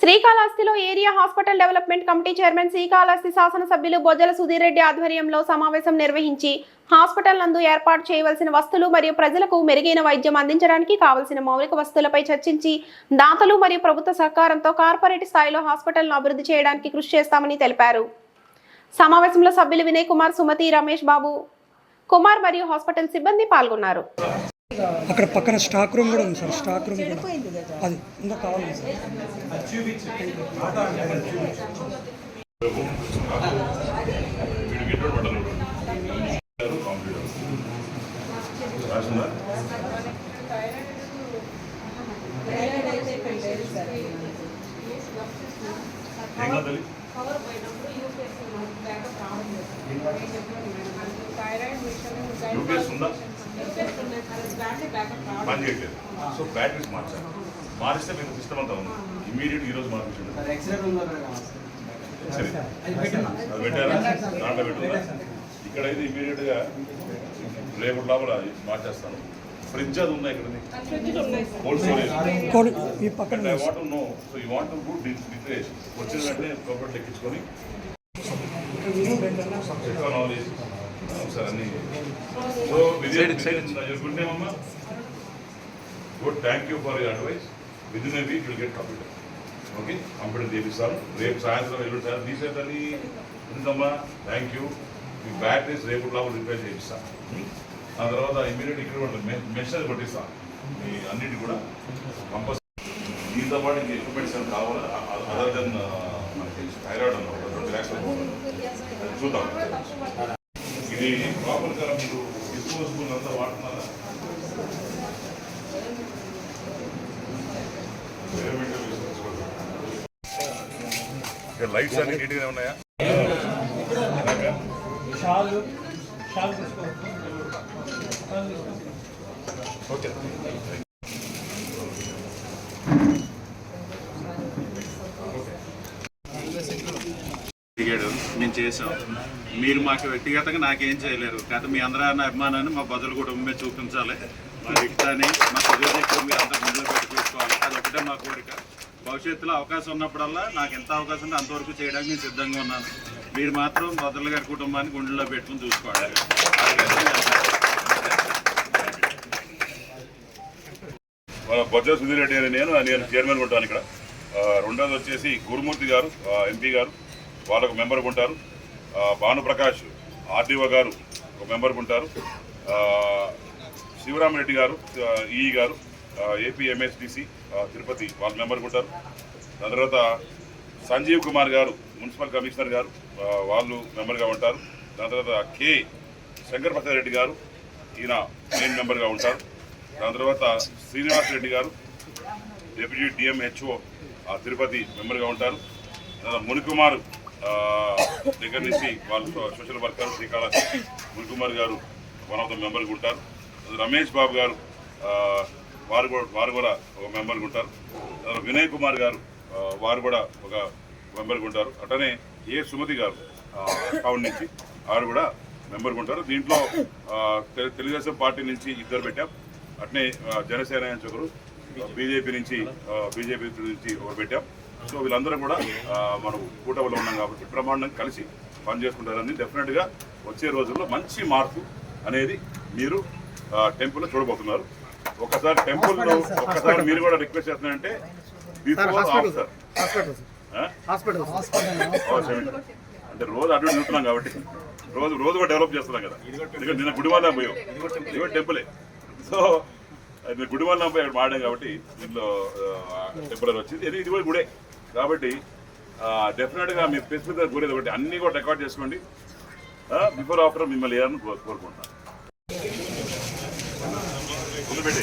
శ్రీకాళహస్తిలో area hospital development committee chairman Srikalahasti శాసనసభ్యులు బొజ్జల సుధీర్ రెడ్డి ఆధ్వర్యంలో సమావేశం నిర్వహించి హాస్పిటల్ నందు ఏర్పాటు చేయవలసిన వస్తువులు మరియు ప్రజలకు మెరుగైన వైద్యం అందించడానికి కావలసిన మౌలిక వస్తువులపై చర్చించి దాతలు మరియు ప్రభుత్వ సహకారంతో కార్పొరేట్ స్థాయిలో హాస్పిటల్ను అభివృద్ధి చేయడానికి కృషి చేస్తామని తెలిపారు. సమావేశంలో సభ్యులు వినయ్ కుమార్ సుమతి రమేష్ బాబు కుమార్ మరియు హాస్పిటల్ సిబ్బంది పాల్గొన్నారు. అక్కడ పక్కన స్టాక్ రూమ్ కూడా ఉంది సార్ స్టాక్ రూమ్ కూడా. అది ఇంకా కావాలి. సార్ వీడు గిట్టోడు పడ్డలు కంప్లీట్ రాసిందా యూపీఎస్ ఉందా? సో బ్యాటరీస్ మార్చాలి. మారిస్తే మీకు సిస్టమ్ అంతా ఉంది. ఇమీడియట్ ఈ రోజు మార్పించండి సరే అది పెట్టారా? దాంట్లో పెట్టుందా ఇక్కడ అయితే ఇమీడియట్గా రేపు లోపల మార్చేస్తాను. ఫ్రిడ్జ్ అది ఉందా ఇక్కడ కోల్డ్ స్టోరేజ్ ఈ I want no so you want to declaration వచ్చిన వెంటనే ప్రాపర్టీ ఎక్కించుకొని నాలెడ్జ్ ఒకసారి అన్ని. సో విజయ్ గుడ్ నేమ్ అమ్మా good thank you for your advice with in a week will get computer okay computer చేపిస్తాను రేపు సాయంత్రం ఎల్లుండి సార్. తీసేదని ఎందుకమ్మా? థ్యాంక్ యూ మీ బ్యాటరీస్ రేపు లోపల రిపేర్ చేపిస్తాను ఆ తర్వాత ఇమీడియట్ ఇక్కడ కూడా మెషర్ కొట్టిస్తాను మీ అన్నిటి కూడా. కంపల్సరీ దీంతో పాటు ఇంక ఎక్విప్మెంట్స్ ఏమైనా కావాలా? అదర్ దెన్ మనకి థైరాయిడ్ అన్న ఒక ట్వంటీ ల్యాక్స్ అది చూద్దాం. ఇది ప్రాపర్గా మీరు డిస్పోజబుల్ అంతా వాడుతున్నారా లైట్స్ అన్ని నీట్గానే ఉన్నాయా? ఓకే. మేము చేసాం మీరు మాకు వ్యక్తిగతంగా నాకేం చేయలేరు. కాకపోతే మీ అందరూ అభిమానాన్ని మా బదులు కుటుంబమే చూపించాలి. మా వ్యక్తాన్ని మా చదువు మీరు అంతా ముందులో పెట్టి చూసుకోవాలి అది ఒకటే మా కోరిక. భవిష్యత్తులో అవకాశం ఉన్నప్పుడల్లా నాకు ఎంత అవకాశం ఉంటే అంతవరకు చేయడానికి నేను సిద్ధంగా ఉన్నాను. మీరు మాత్రం బదులు గారి కుటుంబాన్ని గుండెల్లో పెట్టుకుని చూసుకోవాలి. మన బొజ్జ సుధీర్ రెడ్డి అని నేను నేను చైర్మన్ ఉంటాను ఇక్కడ. రెండోది వచ్చేసి గురుమూర్తి గారు ఎంపీ గారు. వాళ్ళకు మెంబర్ ఉంటారు. భానుప్రకాష్ ఆర్డీఓ గారు ఒక మెంబర్ ఉంటారు. శివరామరెడ్డి గారు ఈఈ గారు ఏపీ ఎంఎస్డిసి తిరుపతి వాళ్ళ మెంబర్ ఉంటారు. దాని తర్వాత సంజీవ్ కుమార్ గారు మున్సిపల్ కమిషనర్ గారు వాళ్ళు మెంబర్గా ఉంటారు. దాని తర్వాత కే శంకర్ ప్రసాద్ రెడ్డి గారు ఈయన మెయిన్ మెంబర్గా ఉంటారు. దాని తర్వాత శ్రీనివాస్ రెడ్డి గారు డిప్యూటీ డిఎంహెచ్ఓ తిరుపతి మెంబర్గా ఉంటారు. తర్వాత మునికుమార్ దగ్గర నుంచి వాళ్ళు సోషల్ వర్కర్ శ్రీకాళ ముల్కుమార్ గారు వన్ ఆఫ్ ద మెంబర్గా ఉంటారు. రమేష్ బాబు గారు వారు కూడా వారు కూడా ఒక మెంబర్గా ఉంటారు. వినయ్ కుమార్ గారు వారు కూడా ఒక మెంబర్గా ఉంటారు. అట్లనే ఏ సుమతి గారు టౌన్ నుంచి ఆవిడ కూడా మెంబర్గా ఉంటారు. దీంట్లో తెలు- తెలుగుదేశం పార్టీ నుంచి ఇద్దరు పెట్టాం. అట్నే జనసేన నుంచి ఒకరు బీజేపీ నుంచి బీజేపీ నుంచి ఒకరు పెట్టాం సో వీళ్ళందరూ కూడా మనం కూటమిలో ఉన్నాం కాబట్టి ప్రమాణం కలిసి పనిచేసుకుంటారని డెఫినెట్గా వచ్చే రోజుల్లో మంచి మార్పు అనేది మీరు టెంపుల్లో చూడబోతున్నారు. ఒకసారి టెంపుల్లో ఒక్కసారి మీరు కూడా రిక్వెస్ట్ చేస్తున్నారంటే బిఫోర్ ఆఫ్టర్ హాస్పిటల్ అంటే రోజు అటు చూస్తున్నాం కాబట్టి రోజు రోజు కూడా డెవలప్ చేస్తున్నాం కదా. ఎందుకంటే నిన్న గుడివాళ్ళ పోయాం. ఇది కూడా టెంపులే సో అది గుడివాళ్ళ పోయి అక్కడ మాడాం కాబట్టి దీంట్లో టెంపుల్ వచ్చింది. ఇది ఇది కూడా గుడే. కాబట్టి డెఫినెట్గా మీ స్పెసిఫిక్ మీద కోరేది ఒకటి. అన్ని కూడా రికార్డ్ చేసుకోండి. బిఫోర్ ఆఫ్టర్ మిమ్మల్ని వేయాలని కోరుకుంటున్నాను. పెట్టి